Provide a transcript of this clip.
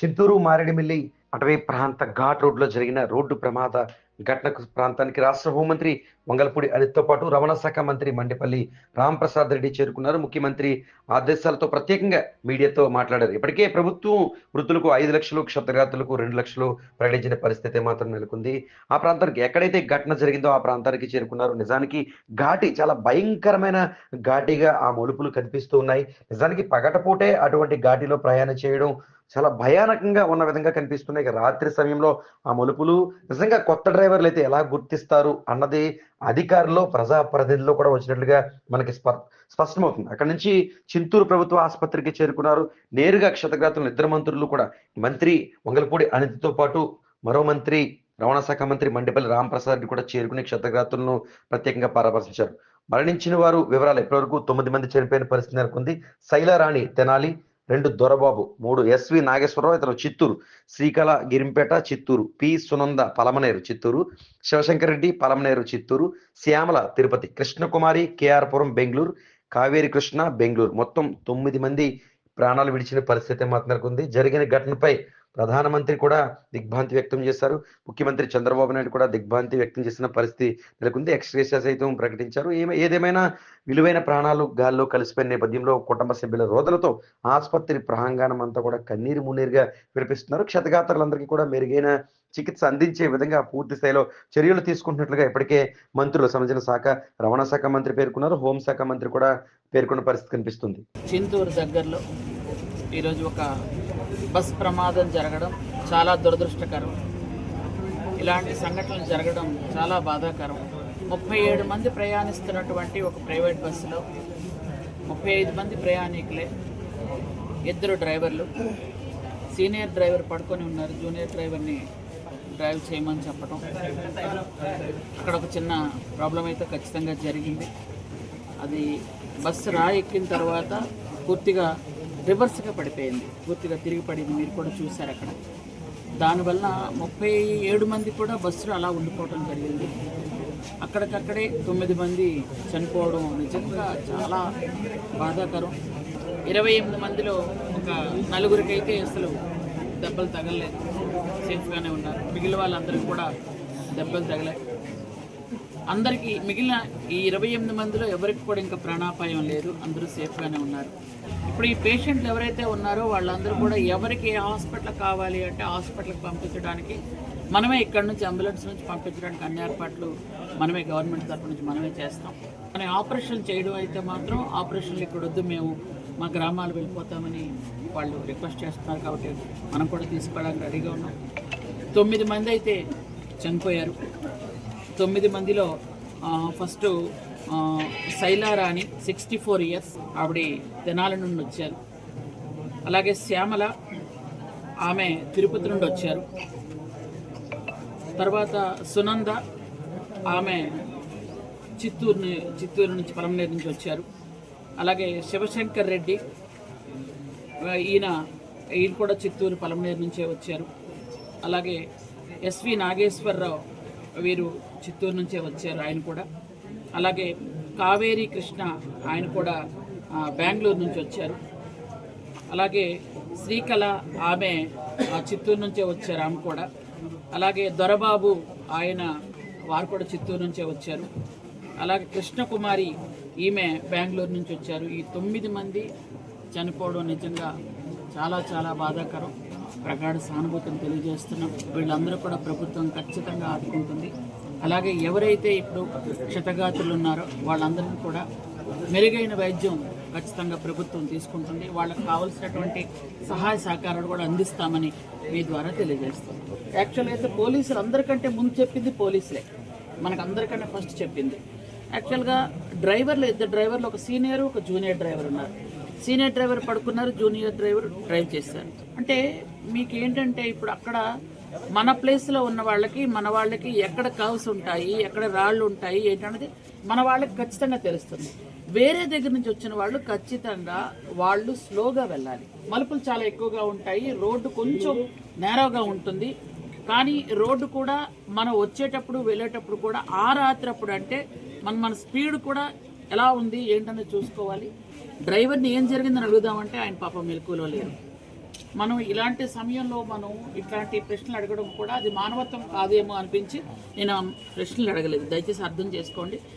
చిత్తూరు మారేడుమిల్లి అటవీ ప్రాంత ఘాట్ రోడ్లో జరిగిన రోడ్డు ప్రమాద ఘటనకు ప్రాంతానికి రాష్ట్ర హోంమంత్రి మంగళపూడి అనిత్తో పాటు రవాణా శాఖ మంత్రి మండిపల్లి రాంప్రసాద్ రెడ్డి చేరుకున్నారు. ముఖ్యమంత్రి ఆదేశాలతో ప్రత్యేకంగా మీడియాతో మాట్లాడారు. ఇప్పటికే ప్రభుత్వం వృద్ధులకు ఐదు లక్షలు క్షతగాతులకు రెండు లక్షలు ప్రకటించిన పరిస్థితి మాత్రం నెలకొంది. ఆ ప్రాంతానికి ఎక్కడైతే ఘటన జరిగిందో ఆ ప్రాంతానికి చేరుకున్నారు. నిజానికి ఘాటి చాలా భయంకరమైన ఘాటిగా ఆ మలుపులు కనిపిస్తూ ఉన్నాయి. నిజానికి పగటపూటే అటువంటి ఘాటిలో ప్రయాణం చేయడం చాలా భయానకంగా ఉన్న విధంగా కనిపిస్తున్నాయి. ఇక రాత్రి సమయంలో ఆ మలుపులు నిజంగా కొత్త డ్రైవర్లు అయితే ఎలా గుర్తిస్తారు అన్నది అధికారులు ప్రజాప్రతినిధులు కూడా వచ్చినట్లుగా మనకి స్ప స్పష్టమవుతుంది. అక్కడ నుంచి చింతూరు ప్రభుత్వ ఆసుపత్రికి చేరుకున్నారు. నేరుగా క్షతగాతులు ఇద్దరు మంత్రులు కూడా. మంత్రి వంగలపూడి అనితితో పాటు మరో మంత్రి రవాణా శాఖ మంత్రి మండిపల్లి రాంప్రసాద్ కూడా చేరుకుని క్షతగాతులను ప్రత్యేకంగా పరామర్శించారు. మరణించిన వారు వివరాలు ఇప్పటివరకు తొమ్మిది మంది చనిపోయిన పరిస్థితి నెలకొంది. శైలారాణి తెనాలి రెండు దొరబాబు మూడు ఎస్వి నాగేశ్వరరావు ఇతను చిత్తూరు శ్రీకళ గిరింపేట చిత్తూరు పి సునంద పలమనేరు చిత్తూరు శివశంకర్ రెడ్డి పలమనేరు చిత్తూరు శ్యామల తిరుపతి కృష్ణకుమారి కేఆర్పురం బెంగళూరు కావేరి కృష్ణ బెంగళూరు. మొత్తం తొమ్మిది మంది ప్రాణాలు విడిచిన పరిస్థితి మాత్రం ఉంది. జరిగిన ఘటనపై ప్రధానమంత్రి కూడా దిగ్భ్రాంతి వ్యక్తం చేశారు. ముఖ్యమంత్రి చంద్రబాబు నాయుడు కూడా దిగ్భ్రాంతి వ్యక్తం చేసిన పరిస్థితి నెలకొంది. ఎక్స్గ్రేషియా సైతం ప్రకటించారు. ఏమ ఏదేమైనా విలువైన ప్రాణాలు గాల్లో కలిసిపోయిన నేపథ్యంలో కుటుంబ సభ్యుల రోదలతో ఆసుపత్రి ప్రాంగణం అంతా కూడా కన్నీరు మున్నీరుగా వినిపిస్తున్నారు. క్షతగాత్రులందరికీ కూడా మెరుగైన చికిత్స అందించే విధంగా పూర్తి స్థాయిలో చర్యలు తీసుకుంటున్నట్లుగా ఇప్పటికే మంత్రులు సంబంధించిన శాఖ రవాణా శాఖ మంత్రి పేర్కొన్నారు. హోంశాఖ మంత్రి కూడా పేర్కొన్న పరిస్థితి కనిపిస్తుంది. చింతూరు దగ్గరలో ఈరోజు ఒక బస్ ప్రమాదం జరగడం చాలా దురదృష్టకరం. ఇలాంటి సంఘటనలు జరగడం చాలా బాధాకరం. ముప్పై ఏడు మంది ప్రయాణిస్తున్నటువంటి ఒక ప్రైవేట్ బస్సులో ముప్పై ఐదు మంది ప్రయాణికులే ఇద్దరు డ్రైవర్లు. సీనియర్ డ్రైవర్ పడుకొని ఉన్నారు. జూనియర్ డ్రైవర్ని డ్రైవ్ చేయమని చెప్పడం అక్కడ ఒక చిన్న ప్రాబ్లం అయితే ఖచ్చితంగా జరిగింది. అది బస్సు రా ఎక్కిన తర్వాత పూర్తిగా రివర్స్గా పడిపోయింది. పూర్తిగా తిరిగి పడింది. మీరు కూడా చూశారు అక్కడ. దానివల్ల ముప్పై ఏడు మంది కూడా బస్సులో అలా ఉండిపోవడం జరిగింది. అక్కడికక్కడే తొమ్మిది మంది చనిపోవడం నిజంగా చాలా బాధాకరం. ఇరవై ఎనిమిది మందిలో ఒక నలుగురికైతే అసలు దెబ్బలు తగలలేదు. సేఫ్గానే ఉన్నారు. మిగిలిన వాళ్ళందరికీ కూడా దెబ్బలు తగలేదు అందరికీ మిగిలిన ఈ ఇరవై ఎనిమిది మందిలో ఎవరికి కూడా ఇంకా ప్రాణాపాయం లేదు అందరూ సేఫ్గానే ఉన్నారు. ఇప్పుడు ఈ పేషెంట్లు ఎవరైతే ఉన్నారో వాళ్ళందరూ కూడా ఎవరికి ఏ హాస్పిటల్ కావాలి అంటే హాస్పిటల్కి పంపించడానికి మనమే ఇక్కడ నుంచి అంబులెన్స్ నుంచి పంపించడానికి అన్ని ఏర్పాట్లు మనమే గవర్నమెంట్ తరఫు నుంచి మనమే చేస్తాం. కానీ ఆపరేషన్ చేయడం అయితే మాత్రం ఆపరేషన్లు ఇక్కడ వద్దు మేము మా గ్రామాలు వెళ్ళిపోతామని వాళ్ళు రిక్వెస్ట్ చేస్తున్నారు కాబట్టి మనం కూడా తీసుకోవడానికి రెడీగా ఉన్నాం. తొమ్మిది మంది అయితే చనిపోయారు. తొమ్మిది మందిలో first Shailarani sixty four years ఆవిడ తెనాల నుండి వచ్చారు. అలాగే శ్యామల ఆమె తిరుపతి నుండి వచ్చారు. తర్వాత సునంద ఆమె చిత్తూరుని చిత్తూరు నుంచి పలమనేరు నుంచి వచ్చారు. అలాగే శివశంకర్ రెడ్డి ఈయన ఈయన కూడా చిత్తూరు పలమనేరు నుంచే వచ్చారు. అలాగే ఎస్వి నాగేశ్వరరావు వీరు చిత్తూరు నుంచే వచ్చారు ఆయన కూడా. అలాగే కావేరి కృష్ణ ఆయన కూడా బెంగళూరు నుంచి వచ్చారు. అలాగే శ్రీకళ ఆమె ఆ, చిత్తూరు నుంచే వచ్చారు ఆమె కూడా. అలాగే దొరబాబు ఆయన వారు కూడా చిత్తూరు నుంచే వచ్చారు. అలాగే కృష్ణకుమారి ఈమె బెంగళూరు నుంచి వచ్చారు. ఈ తొమ్మిది మంది చనిపోవడం నిజంగా చాలా చాలా బాధాకరం. ప్రగాఢ సానుభూతిని తెలియజేస్తున్నాం వీళ్ళందరూ కూడా ప్రభుత్వం ఖచ్చితంగా ఆదుకుంటుంది. అలాగే ఎవరైతే ఇప్పుడు క్షతగాతులు ఉన్నారో వాళ్ళందరినీ కూడా మెరుగైన వైద్యం ఖచ్చితంగా ప్రభుత్వం తీసుకుంటుంది. వాళ్ళకి కావాల్సినటువంటి సహాయ సహకారాలు కూడా అందిస్తామని మీ ద్వారా తెలియజేస్తాం యాక్చువల్గా అయితే పోలీసులు అందరికంటే ముందు చెప్పింది పోలీసులే. మనకు అందరికంటే ఫస్ట్ చెప్పింది యాక్చువల్గా డ్రైవర్లు ఇద్దరు డ్రైవర్లు ఒక సీనియర్ ఒక జూనియర్ డ్రైవర్ ఉన్నారు. సీనియర్ డ్రైవర్ పడుకున్నారు జూనియర్ డ్రైవర్ డ్రైవ్ చేశారు. అంటే మీకు ఏంటంటే ఇప్పుడు అక్కడ మన ప్లేస్లో ఉన్న వాళ్ళకి మన వాళ్ళకి ఎక్కడ కవ్స్ ఉంటాయి ఎక్కడ రాళ్ళు ఉంటాయి ఏంటనేది మన వాళ్ళకి ఖచ్చితంగా తెలుస్తుంది. వేరే దగ్గర నుంచి వచ్చిన వాళ్ళు ఖచ్చితంగా వాళ్ళు స్లోగా వెళ్ళాలి. మలుపులు చాలా ఎక్కువగా ఉంటాయి రోడ్డు కొంచెం నేరోగా ఉంటుంది. కానీ రోడ్డు కూడా మనం వచ్చేటప్పుడు వెళ్ళేటప్పుడు కూడా ఆ రాత్రి అప్పుడు అంటే మన మన స్పీడ్ కూడా ఎలా ఉంది ఏంటనేది చూసుకోవాలి. డ్రైవర్ని ఏం జరిగిందని అడుగుదామంటే ఆయన పాపం మెలకులో లేరు. మనం ఇలాంటి సమయంలో మనం ఇట్లాంటి ప్రశ్నలు అడగడం కూడా అది మానవత్వం కాదేమో అనిపించి నేను ఆ ప్రశ్నలు అడగలేదు. దయచేసి అర్థం చేసుకోండి.